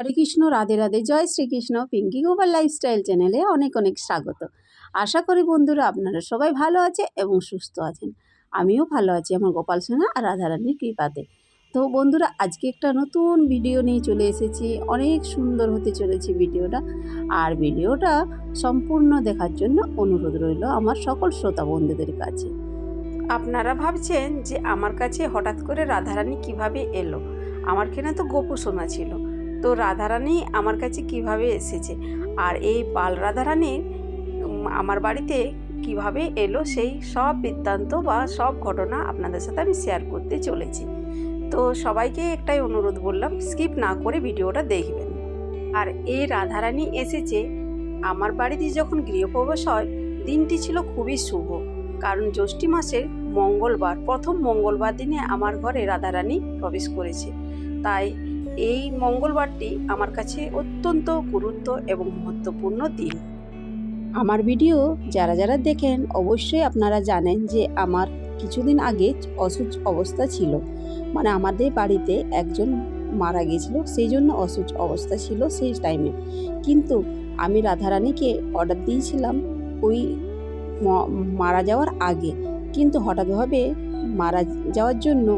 হরে কৃষ্ণ, রাধে রাধে, জয় শ্রীকৃষ্ণ। পিঙ্কি গোপাল লাইফস্টাইল চ্যানেলে অনেক অনেক স্বাগত। আশা করি বন্ধুরা আপনারা সবাই ভালো আছে এবং সুস্থ আছেন। আমিও ভালো আছি আমার গোপাল সোনা আর রাধারানীর কৃপাতে। তো বন্ধুরা, আজকে একটা নতুন ভিডিও নিয়ে চলে এসেছি। অনেক সুন্দর হতে চলেছে ভিডিওটা আর ভিডিওটা সম্পূর্ণ দেখার জন্য অনুরোধ রইল আমার সকল শ্রোতা বন্ধুদের কাছে। আপনারা ভাবছেন যে আমার কাছে হঠাৎ করে রাধারানী কীভাবে এলো? আমার কেনা তো গোপু সোনা ছিল। তো রাধারানী আমার কাছে কীভাবে এসেছে? আর এই বাল রাধারানী উম, আমার বাড়িতে কীভাবে এলো সেই সব বৃত্তান্ত বা সব ঘটনা আপনাদের সাথে আমি শেয়ার করতে চলেছি। তো সবাইকে একটাই অনুরোধ বললাম স্কিপ না করে ভিডিওটা দেখবেন। আর এই রাধারানী এসেছে আমার বাড়িতে যখন গৃহপ্রবেশ হয় দিনটি ছিল খুবই শুভ। কারণ জ্যৈষ্ঠী মাসের মঙ্গলবার প্রথম মঙ্গলবার দিনে আমার ঘরে রাধারানী প্রবেশ করেছে। তাই এই মঙ্গলবারটি আমার কাছে অত্যন্ত গুরুত্ব এবং মহত্বপূর্ণ দিন। আমার ভিডিও যারা যারা দেখেন, অবশ্যই আপনারা জানেন যে আমার কিছুদিন আগে অসুচ অবস্থা ছিল। মানে আমাদের বাড়িতে একজন মারা গিয়েছিল, সেই জন্য অসুচ অবস্থা ছিল সেই টাইমে কিন্তু আমি রাধারানীকে অর্ডার দিয়েছিলাম ওই মারা যাওয়ার আগে। কিন্তু হঠাৎভাবে মারা যাওয়ার জন্য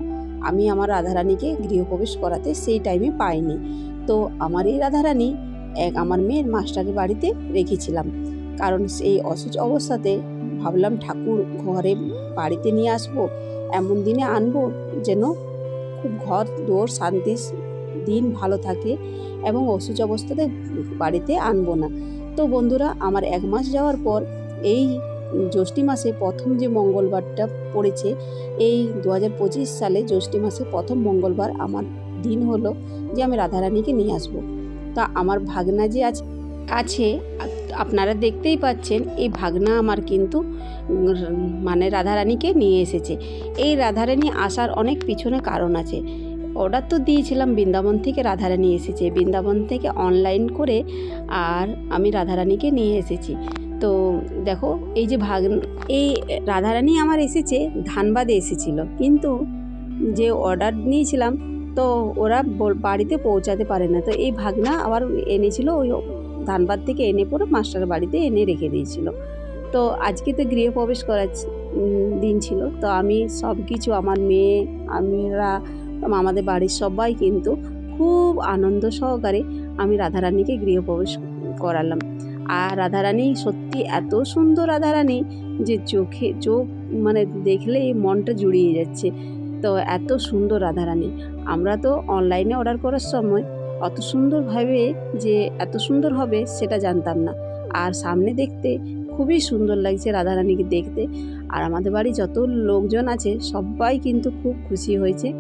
আমি আমার রাধারানীকে গৃহপ্রবেশ করাতে সেই টাইমে পাইনি। তো আমার এই রাধারানী এক, আমার মেয়ের মাস্টারের বাড়িতে রেখেছিলাম। কারণ সেই অসুচ অবস্থাতে ভাবলাম ঠাকুর ঘরে বাড়িতে নিয়ে আসব, এমন দিনে আনব যেন খুব ঘর দোর শান্তি দিন ভালো থাকে এবং অসুচ অবস্থাতে বাড়িতে আনব না। তো বন্ধুরা, আমার এক মাস যাওয়ার পর এই জ্যৈষ্ঠী মাসে প্রথম যে মঙ্গলবারটা পড়েছে, এই দু হাজার পঁচিশ সালে জ্যৈষ্ঠী মাসে প্রথম মঙ্গলবার আমার দিন হলো যে আমি রাধারানীকে নিয়ে আসব। তা আমার ভাগনা যে আছে আছে, আপনারা দেখতেই পাচ্ছেন, এই ভাগনা আমার কিন্তু মানে রাধারানীকে নিয়ে এসেছে। এই রাধারানী আসার অনেক পিছনে কারণ আছে। অর্ডার তো দিয়েছিলাম, বৃন্দাবন থেকে রাধারানী এসেছে। বৃন্দাবন থেকে অনলাইন করে আর আমি রাধারানীকে নিয়ে এসেছি। তো দেখো, এই যে ভাগ, এই রাধারানী আমার এসেছে, ধানবাদে এসেছিল। কিন্তু যে অর্ডার নিয়েছিলাম, তো ওরা বাড়িতে পৌঁছাতে পারে না। তো এই ভাগনা আবার এনেছিল, ওই ধানবাদ থেকে এনে পরে মাস্টার বাড়িতে এনে রেখে দিয়েছিল। তো আজকে তো গৃহপ্রবেশ করার দিন ছিল। তো আমি সব কিছু, আমার মেয়ে, আমরা, আমাদের বাড়ির সবাই কিন্তু খুব আনন্দ সহকারে আমি রাধারানীকে গৃহপ্রবেশ করালাম। আর রাধারানী সত্যি এত সুন্দর রাধারানী যে চোখে, চোখ মানে দেখলেই মনটা জুড়িয়ে যাচ্ছে। তো এত সুন্দর রাধারানী। আমরা তো অনলাইনে অর্ডার করার সময় অত সুন্দরভাবে যে এত সুন্দর হবে সেটা জানতাম না। আর সামনে দেখতে খুবই সুন্দর লাগছে রাধারানীকে দেখতে। আর আমাদের বাড়ি যত লোকজন আছে সবাই কিন্তু খুব খুশি হয়েছে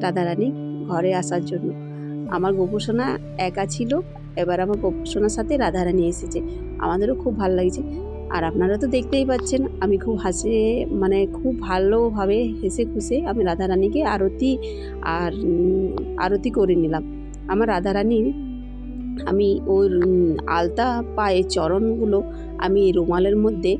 রাধারানী ঘরে আসার জন্য। আমার গোপসোনা একা ছিল এবার আমার গোপসোনার সাথে রাধারানী এসেছে। আমাদেরও খুব ভালো লাগছে। আর আপনারা তো দেখতেই পাচ্ছেন, আমি খুব হাসে মানে খুব ভালোভাবে হেসে খুশে আমি রাধারানীকে আরতি আর আরতি করে নিলাম। আমার রাধারানীর আমি ওর আলতা পায়ে চরণগুলো আমি রুমালের মধ্যে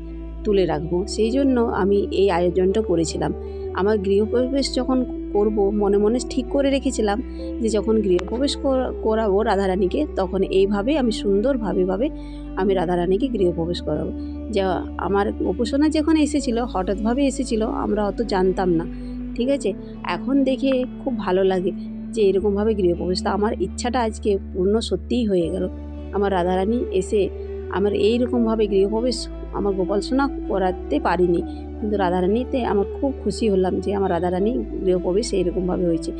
তুলে রাখব। সেই জন্য আমি এই আয়োজনটা করেছিলাম। আমার গৃহপ্রবেশ যখন করব, মনে মনে ঠিক করে রেখেছিলাম যে যখন গৃহপ্রবেশ করা- করাবো রাধারানীকে, তখন এইভাবে আমি সুন্দরভাবে ভাবে আমি রাধারানীকে গৃহপ্রবেশ করাবো। যা আমার উপাসনা যখন এসেছিল, হঠাৎভাবে এসেছিল, আমরা অত জানতাম না, ঠিক আছে? এখন দেখে খুব ভালো লাগে যে এরকমভাবে গৃহপ্রবেশ তা আমার ইচ্ছাটা আজকে পূর্ণ সত্যিই হয়ে গেল। আমার রাধারানী এসে আমার এইরকমভাবে গৃহপ্রবেশ আমার গোপাল সোনা করাতে পারিনি। কিন্তু রাধারানীতে আমার খুব খুশি হলাম যে আমার রাধারানী গৃহপ্রবেশ এইরকমভাবে হয়েছে।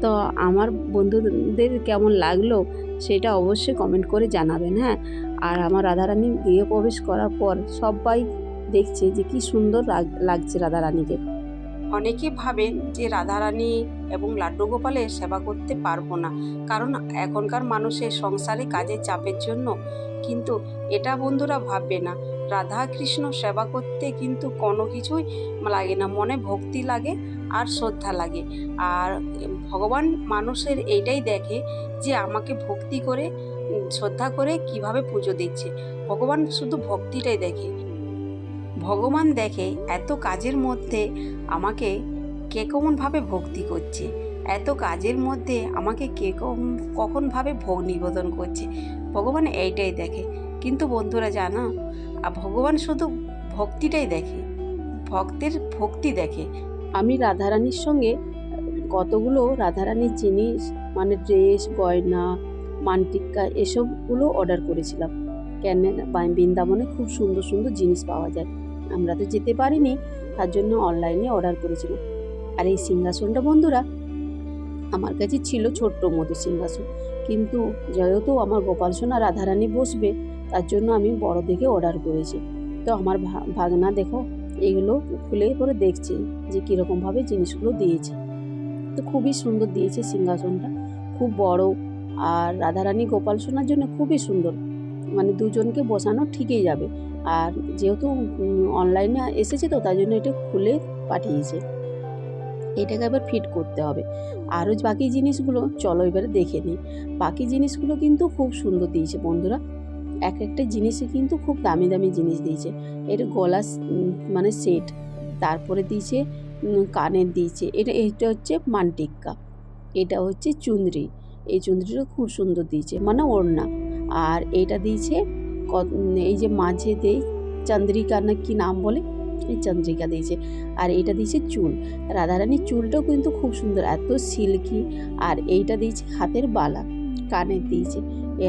তো আমার বন্ধুদের কেমন লাগল সেটা অবশ্যই কমেন্ট করে জানাবেন হ্যাঁ? আর আমার রাধারানী গৃহপ্রবেশ করার পর সবাই দেখছে যে কি সুন্দর লাগছে রাধারানীকে। অনেকে ভাবেন যে রাধারানী এবং লাড্ডু গোপালের সেবা করতে পারব না, কারণ এখনকার মানুষের সংসারে কাজের চাপের জন্য। কিন্তু এটা বন্ধুরা ভাববে না। রাধা কৃষ্ণ সেবা করতে কিন্তু কোনো কিছুই লাগে না। মনে ভক্তি লাগে আর শ্রদ্ধা লাগে। আর ভগবান মানুষের এইটাই দেখে যে আমাকে ভক্তি করে শ্রদ্ধা করে কীভাবে পুজো দিচ্ছে। ভগবান শুধু ভক্তিটাই দেখে। ভগবান দেখে এত কাজের মধ্যে আমাকে কে কেমনভাবে ভক্তি করছে? এত কাজের মধ্যে আমাকে কে কখনভাবে ভোগ নিবেদন করছে? ভগবান এইটাই দেখে। কিন্তু বন্ধুরা জানো ভগবান শুধু ভক্তিটাই দেখে, ভক্তের ভক্তি দেখে। আমি রাধারানীর সঙ্গে, কতগুলো রাধারানীর জিনিস মানে ড্রেস, গয়না, মানটিক্কা, এসবগুলো অর্ডার করেছিলাম। কেন বৃন্দাবনে খুব সুন্দর সুন্দর জিনিস পাওয়া যায়। আমরা তো যেতে পারিনি, তার জন্য অনলাইনে অর্ডার করেছিলাম আর এই সিংহাসনটা বন্ধুরা, আমার কাছে ছিল ছোট্ট মতো সিংহাসন। কিন্তু যেহেতু আমার গোপাল সোনা রাধারানী বসবে, তার জন্য আমি বড় দেখে অর্ডার করেছি। তো আমার ভাগনা দেখো, এগুলো খুলে করে দেখছে যে কীরকমভাবে জিনিসগুলো দিয়েছে। তো খুবই সুন্দর দিয়েছে সিংহাসনটা, খুব বড়। আর রাধারানী গোপাল সোনার জন্য খুবই সুন্দর। মানে দুজনকে বসানো ঠিকই যাবে। আর যেহেতু অনলাইনে এসেছে তো, তাই জন্য এটা খুলে পাঠিয়েছে। এটাকে আবার ফিট করতে হবে। আরও বাকি জিনিসগুলো, চলো এবারে দেখে নিই। বাকি জিনিসগুলো কিন্তু খুব সুন্দর দিয়েছে বন্ধুরা। এক একটা জিনিসে কিন্তু খুব দামি দামি জিনিস দিয়েছে। এর গলা মানে সেট তারপরে দিয়েছে কানের দিয়েছে। এটা এটা হচ্ছে মানটিক্কা। এটা হচ্ছে চুন্দ্রি। এই চুন্দ্রিটা খুব সুন্দর দিয়েছে। মানে ওড়না। আর এটা দিয়েছে এই যে মাঝে দেই চন্দ্রিকা না কি নাম বলে? এই চন্দ্রিকা দিয়েছে। আর এটা দিয়েছে চুল। রাধারানীর চুলটাও কিন্তু খুব সুন্দর, এত সিল্কি। আর এইটা দিয়েছে হাতের বালা কানের দিয়েছে।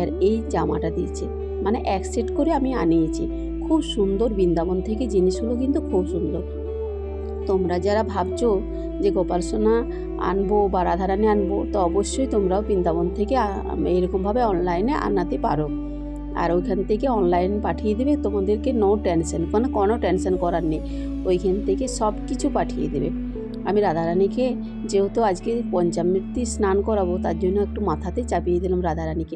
আর এই জামাটা দিয়েছে। মানে এক সেট করে আমি আনিয়েছি। খুব সুন্দর বৃন্দাবন থেকে জিনিসগুলো কিন্তু খুব সুন্দর। তোমরা যারা ভাবছ যে গোপাল সোনা আনব বা রাধারানী আনব, তো অবশ্যই তোমরাও বৃন্দাবন থেকে এরকমভাবে অনলাইনে আনাতে পারো। আর ওইখান থেকে অনলাইন পাঠিয়ে দেবে, তোমাদেরকে নো টেনশন মানে কোনো টেনশন করার নেই। ওইখান থেকে সব কিছু পাঠিয়ে দেবে। আমি রাধারানীকে যেহেতু আজকে পঞ্চামৃতি স্নান করাবো, তার জন্য একটু মাথাতে চাপিয়ে দিলাম রাধারানীকে।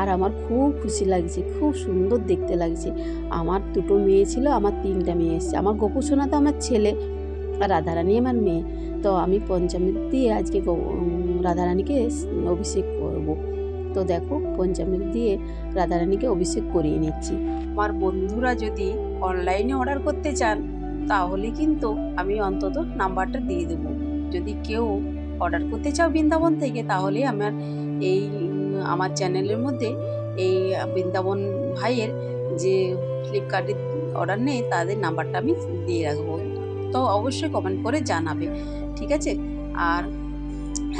আর আমার খুব খুশি লাগছে, খুব সুন্দর দেখতে লাগছে। আমার দুটো মেয়ে ছিল, আমার তিনটা মেয়ে এসছে। আমার গোপু সোনা তো আমার ছেলে। রাধারানী আমার মেয়ে। তো আমি পঞ্চামৃত দিয়ে আজকে রাধারানীকে অভিষেক করব। তো দেখো, পঞ্চামৃত দিয়ে রাধারানীকে অভিষেক করিয়ে নিচ্ছি। আমার বন্ধুরা যদি অনলাইনে অর্ডার করতে চান, তাহলে কিন্তু আমি অন্তত নাম্বারটা দিয়ে দেবো। যদি কেউ অর্ডার করতে চাও বৃন্দাবন থেকে, তাহলে আমার এই আমার চ্যানেলের মধ্যে এই বৃন্দাবন ভাইয়ের যে ফ্লিপকার্টে অর্ডার নেই তাদের নাম্বারটা আমি দিয়ে রাখব। তো অবশ্যই কমেন্ট করে জানাবে, ঠিক আছে? আর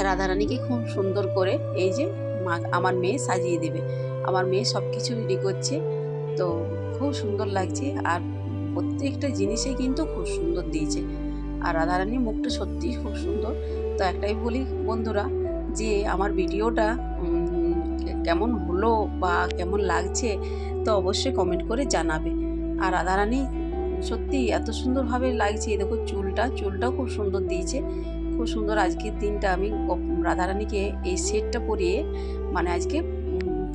রাধারানীকে খুব সুন্দর করে এই যে মা, আমার মেয়ে সাজিয়ে দেবে। আমার মেয়ে সব কিছু রেডি করছে, তো খুব সুন্দর লাগছে। আর প্রত্যেকটা জিনিসে কিন্তু খুব সুন্দর দিয়েছে। আর রাধারানীর মুখটা সত্যিই খুব সুন্দর। তো একটাই বলি বন্ধুরা, যে আমার ভিডিওটা কেমন হলো বা কেমন লাগছে, তো অবশ্যই কমেন্ট করে জানাবে। আর রাধারানী সত্যি এত সুন্দরভাবে লাগছে। দেখো চুলটা, চুলটাও খুব সুন্দর দিয়েছে। খুব সুন্দর আজকের দিনটা আমি রাধারানীকে এই সেটটা পরিয়ে মানে আজকে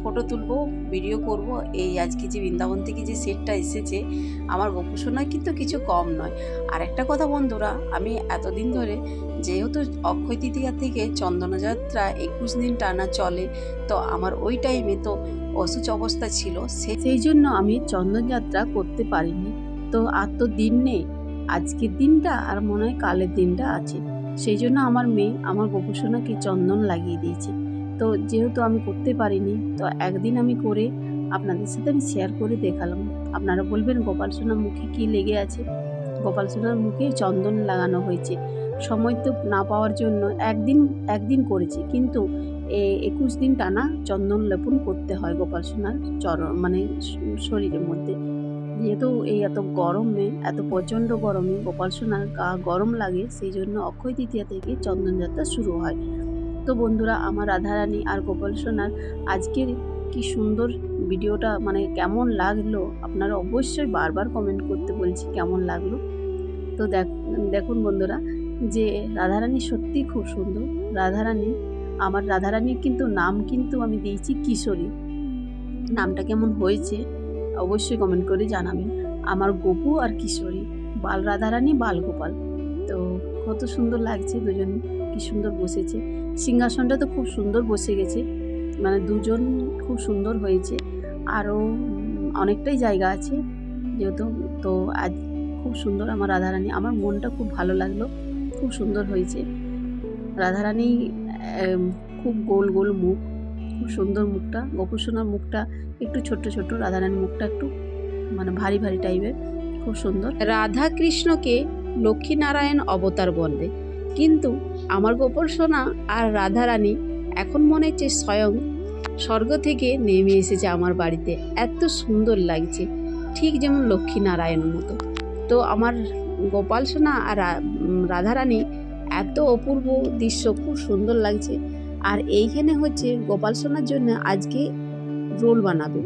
ফটো তুলবো, ভিডিও করব। এই আজকে যে বৃন্দাবন থেকে যে সেটটা এসেছে, আমার গোপুসোনা কিন্তু কিছু কম নয়। আর একটা কথা বন্ধুরা, আমি এতদিন ধরে যেহেতু অক্ষয় তৃতীয়া থেকে চন্দনযাত্রা একুশ দিন টানা চলে, তো আমার ওই টাইমে তো অসুচ অবস্থা ছিল। সেই জন্য আমি চন্দনযাত্রা করতে পারিনি। তো আর তো দিন নেই। আজকের দিনটা আর মনে হয় কালের দিনটা আছে। সেই জন্য আমার মেয়ে, আমার গোপুসোনাকে চন্দন লাগিয়ে দিয়েছে। তো যেহেতু আমি করতে পারিনি, তো একদিন আমি করে আপনাদের সাথে আমি শেয়ার করে দেখালাম। আপনারা বলবেন, গোপাল সোনার মুখে কী লেগে আছে? গোপাল সোনার মুখে চন্দন লাগানো হয়েছে। সময় তো না পাওয়ার জন্য একদিন একদিন করেছি। কিন্তু একুশ দিন টানা চন্দন লেপন করতে হয় গোপাল সোনার চর মানে শরীরের মধ্যে। যেহেতু এই এত গরমে এত প্রচণ্ড গরমে গোপাল সোনার গা গরম লাগে, সেই জন্য অক্ষয় তৃতীয়া থেকে চন্দনযাত্রা শুরু হয়। তো বন্ধুরা, আমার রাধারানী আর গোপাল সোনার আজকের কি সুন্দর ভিডিওটা মানে কেমন লাগল, আপনারা অবশ্যই বারবার কমেন্ট করতে বলছি কেমন লাগল। তো দেখ, দেখুন বন্ধুরা, যে রাধারানী সত্যিই খুব সুন্দর। রাধারানী, আমার রাধারানীর কিন্তু নাম কিন্তু আমি দিয়েছি কিশোরী। নামটা কেমন হয়েছে? অবশ্যই কমেন্ট করে জানাবেন। আমার গোপু আর কিশোরী, বাল রাধারানী, বাল গোপাল। তো কত সুন্দর লাগছে দুজন, কি সুন্দর বসেছে। সিংহাসনটা তো খুব সুন্দর বসে গেছে মানে দুজন খুব সুন্দর হয়েছে। আরও অনেকটাই জায়গা আছে যেহেতু, তো আজ খুব সুন্দর আমার রাধারানী। আমার মনটা খুব ভালো লাগল, খুব সুন্দর হয়েছে। রাধারানী খুব গোল গোল মুখ। খুব সুন্দর মুখটা গোপুসোনার মুখটা, একটু ছোট্ট ছোট্ট রাধারানীর মুখটা একটু মানে ভারী ভারী টাইপের, খুব সুন্দর। রাধা কৃষ্ণকে লক্ষ্মীনারায়ণ অবতার বলবে কিন্তু আমার গোপাল সোনা আর রাধারানী এখন মনে হচ্ছে স্বয়ং স্বর্গ থেকে নেমে এসেছে আমার বাড়িতে। এত সুন্দর লাগছে, ঠিক যেমন লক্ষ্মীনারায়ণের মতো। তো আমার গোপাল সোনা আর রাধারানী এত অপূর্ব দৃশ্য, খুব সুন্দর লাগছে। আর এইখানে হচ্ছে গোপাল সোনার জন্য আজকে রোল বানাবে।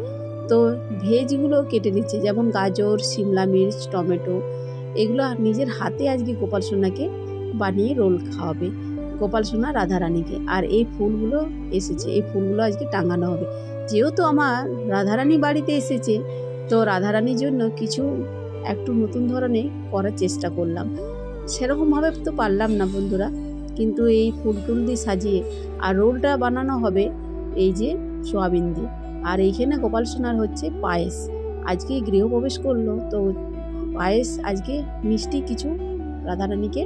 তো ভেজগুলো কেটে নিচ্ছে যেমন গাজর, সিমলা মির্চ, টমেটো, এগুলো নিজের হাতে আজকে গোপাল সোনাকে বানিয়ে রোল খাওয়াবে গোপাল সোনা রাধারানীকে। আর এই ফুলগুলো এসেছে, এই ফুলগুলো আজকে টাঙানো হবে। যেহেতু আমার রাধারানী বাড়িতে এসেছে, তো রাধারানীর জন্য কিছু একটু নতুন ধরনের করার চেষ্টা করলাম। সেরকমভাবে তো পারলাম না বন্ধুরা। কিন্তু এই ফুল টুল দিয়ে সাজিয়ে আর রোলটা বানানো হবে এই যে সোয়াবিন দিয়ে। আর এইখানে গোপাল সোনার হচ্ছে পায়েস। আজকে গৃহপ্রবেশ করল, তো পায়েস আজকে মিষ্টি কিছু রাধারানীকে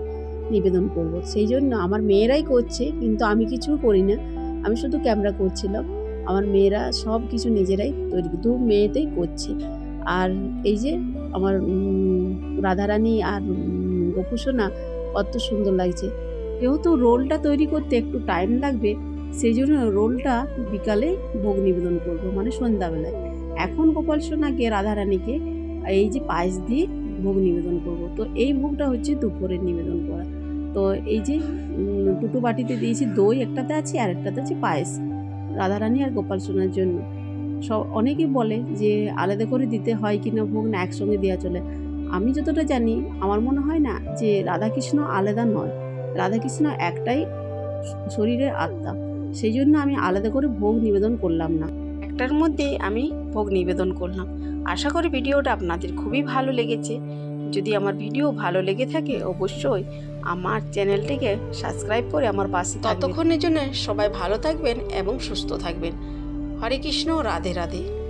নিবেদন করব সেই জন্য আমার মেয়েরাই করছে, কিন্তু আমি কিছু করি না। আমি শুধু ক্যামেরা করছিলাম। আমার মেয়েরা সব কিছু নিজেরাই তৈরি, দু মেয়েতেই করছে। আর এই যে আমার রাধারানী আর গোপুসোনা কত সুন্দর লাগছে। যেহেতু রোলটা তৈরি করতে একটু টাইম লাগবে সেই জন্য রোলটা বিকালে ভোগ নিবেদন করব মানে সন্ধ্যাবেলায়। এখন গোপাল সোনাকে, রাধারানীকে এই যে পায়েস দিয়ে ভোগ নিবেদন করব। তো এই ভোগটা হচ্ছে দুপুরের নিবেদন করা। তো এই যে দুটো বাটিতে দিয়েছি দই, একটাতে আছে আর একটাতে আছে পায়েস, রাধারানী আর গোপাল সোনার জন্য। সব অনেকেই বলে যে আলাদা করে দিতে হয় কি না ভোগ না একসঙ্গে দেওয়া চলে। আমি যতটা জানি, আমার মনে হয় না যে রাধাকৃষ্ণ আলাদা নয়। রাধাকৃষ্ণ একটাই শরীরের আত্মা। সেই জন্য আমি আলাদা করে ভোগ নিবেদন করলাম না। একটার মধ্যে আমি ভোগ নিবেদন করলাম। আশা করি ভিডিওটা আপনাদের খুবই ভালো লেগেছে। যদি আমার ভিডিও ভালো লেগে থাকে, অবশ্যই আমার চ্যানেলটিকে সাবস্ক্রাইব করে আমার পাশে ততক্ষণের জন্য সবাই ভালো থাকবেন এবং সুস্থ থাকবেন। হরে কৃষ্ণ, রাধে রাধে।